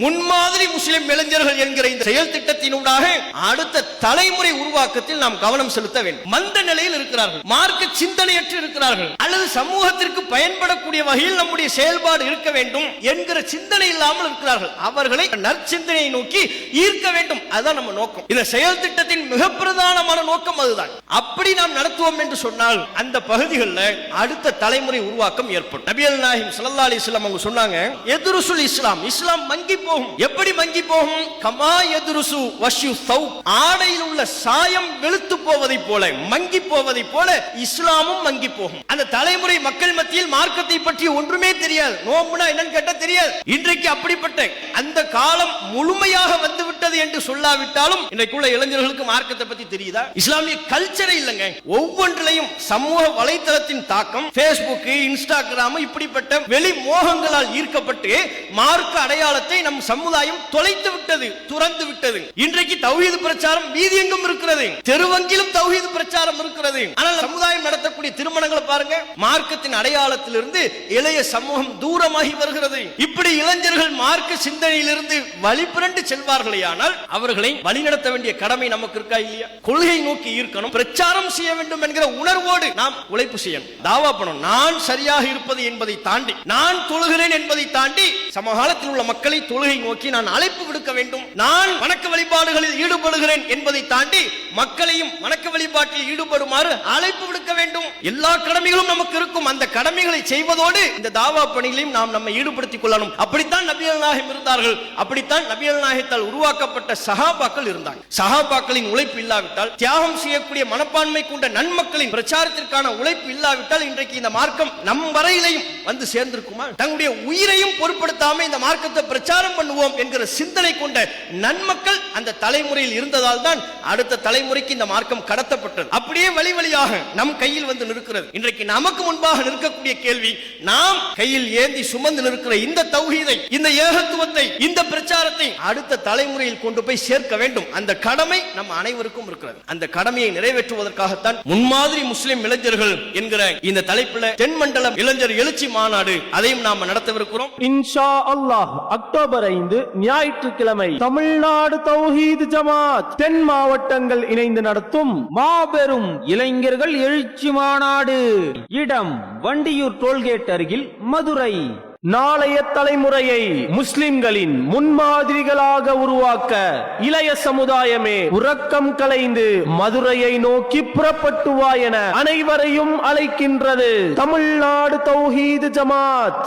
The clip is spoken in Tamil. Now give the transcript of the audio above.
முன்மாதிரி முஸ்லிம் இளைஞர்கள் என்கிற இந்த செயல் திட்டத்தினூடாக அடுத்த தலைமுறை உருவாக்கத்தில் நாம் கவனம் செலுத்த வேண்டும். மந்த நிலையில் இருக்கிறார்கள். மார்க்க சிந்தனையற்று இருக்கிறார்கள். அல்லது சமூகத்திற்கு பயன்படக்கூடிய வகையில் நம்முடைய செயல்பாடு இருக்க வேண்டும் என்கிற சிந்தனை இல்லாமல் இருக்கிறார்கள். அவர்களை நற்சிந்தனையை நோக்கி ஈர்க்க வேண்டும். அதுதான் நம்ம நோக்கம். இந்த செயல் திட்டத்தின் மிக பிரதானமான நோக்கம் அதுதான். அப்படி நாம் நடத்துவோம் என்று சொன்னால் அந்த பகுதிகளில் அடுத்த தலைமுறை உருவாக்கம் ஏற்படும். நபியல் நாயகம் சல்லா அலி இஸ்லாம் அவங்க சொன்னாங்க எதிர்சுல் இஸ்லாம்? இஸ்லாம் மங்கி போகும். எப்படி மங்கி போகும்? கமா எதுருசு வஷ்யு சௌ ஆடையில் உள்ள சாயம் வெளுத்து போவதை போல மங்கி போவதை போல இஸ்லாமும் மங்கி போகும். அந்த தலைமுறை மக்கள் மத்தியில் மார்க்கத்தை பற்றி ஒன்றுமே தெரியாது. நோம்புனா என்னன்னு கேட்டா தெரியாது. இன்றைக்கு அப்படிப்பட்ட அந்த காலம் முழுமையாக வந்து விட்டது என்று சொல்லாவிட்டாலும் இன்றைக்குள்ள இளைஞர்களுக்கு மார்க்கத்தை பத்தி தெரியுதா? இஸ்லாமிய கல்ச்சரே இல்லைங்க. ஒவ்வொன்றிலையும் சமூக வலைத்தளத்தின் தாக்கம் பேஸ்புக் இன்ஸ்டாகிராம் இப்படிப்பட்ட வெளி மோகங்களால் ஈர்க்கப்பட்டு மார்க்க அடையாளத்தை நம் சமுதாயம் தொலைத்து விட்டது துறந்து விட்டது. இன்றைக்கு தௌஹீது பிரச்சாரம் வீதி எங்கும் இருக்கிறது? தெருவங்கிலும் தௌஹீது பிரச்சாரம் இருக்கிறது. ஆனால் சமுதாயம் நடத்தக்கூடிய திருமணங்களை பாருங்க. மார்க்கத்தின் அடையாளத்திலிருந்து இளைய சமூகம் தூரமாகி வருகிறது. இப்படி இளைஞர்கள் மார்க்க சிந்தனையிலிருந்து வழிபிரண்டு ஆனால் அவர்களை வழிநடத்த வேண்டிய கடமை நமக்கு இருக்கா இல்லையா? கொள்கை நோக்கி ஈர்க்கணும் பிரச்சாரம் செய்ய வேண்டும் என்கிற உணர்வோடு நாம் உழைப்பு செய்யணும். தாவா பண்ணணும் நான் சரியாக இருப்பது என்பதை தாண்டி நான் தொழுகிறேன் என்பதை தாண்டி சமகாலத்தில் உள்ள மக்களை தொழுகை நோக்கி நான் அழைப்பு விடுக்க வேண்டும். நான் வணக்க வழிபாடுகளில் ஈடுபடுகிறேன் என்பதை தாண்டி மக்களையும் வணக்க வழிபாட்டில் ஈடுபடுமாறு அழைப்பு விடுக்க வேண்டும். எல்லா கடமைகளும் நமக்கு இருக்கும். அந்த கடமைகளை செய்வதோடு இந்த தாவா பணிகளையும் நாம் நம்மை ஈடுபடுத்திக் கொள்ளணும். அப்படித்தான் நபியல் நாயகம் இருந்தார்கள். அப்படித்தான் நபியல் நாயகத்தால் உருவாக்கப்பட்ட சஹாபாக்கள் இருந்தாங்க. சகாபாக்களின் உழைப்பு இல்லாவிட்டால் தியாகம் செய்யக்கூடிய மனப்பான்மை கொண்ட நன்மக்களின் பிரச்சாரத்திற்கான உழைப்பு இல்லாவிட்டால் இன்றைக்கு இந்த மார்க்கம் நம் வரையிலையும் வந்து சேர்ந்திருக்குமா? தங்களுடைய உயிரையும் பொருட்படுத்தாம இந்த மார்க்கத்தை பிரச்சாரம் பண்ணுவோம் என்கிற சிந்தனை கொண்ட நன்மக்கள் அந்த தலைமுறையில் இருந்ததால் தான் அடுத்த தலைமுறைக்கு இந்த மார்க்கம் கடத்தப்பட்டது. அப்படியே வழி வழியாக நம் கையில் வந்து நிற்கிறது. இன்றைக்கு நமக்கு முன்பாக நிற்கக்கூடிய கேள்வி நாம் கையில் ஏந்தி சுமந்து நிற்கிற இந்த தௌஹீதை இந்த ஏகத்துவத்தை இந்த பிரச்சாரத்தை அடுத்த தலைமுறையில் கொண்டு போய் சேர்க்க வேண்டும். அந்த கடமை நம் அனைவருக்கும் இருக்கிறது. அந்த கடமையை நிறைவேற்றுவதற்காகத்தான் முன்மாதிரி முஸ்லிம் இளைஞர்கள் என்கிற இந்த தலைப்புல தென்மண்டலம் இளைஞர் எழுச்சி மாநாடு அதையும் நாம நடத்தவிருக்கிறோம். இன்ஷா அல்லாஹ் அக்டோபர் ஐந்து ஞாயிற்றுக்கிழமை தமிழ்நாடு தௌஹீத் ஜமாத் தென் மாவட்டங்கள் இணைந்து நடத்தும் மாபெரும் இளைஞர்கள் எழுச்சி மாநாடு. இடம் வண்டியூர் டோல்கேட் அருகில் மதுரை. நாளைய தலைமுறையை முஸ்லிம்களின் முன்மாதிரிகளாக உருவாக்க இளைய சமுதாயமே உறக்கம் கலைந்து மதுரையை நோக்கி புறப்பட்டுவா என அனைவரையும் அழைக்கின்றது தமிழ்நாடு தௌஹீது ஜமாத்.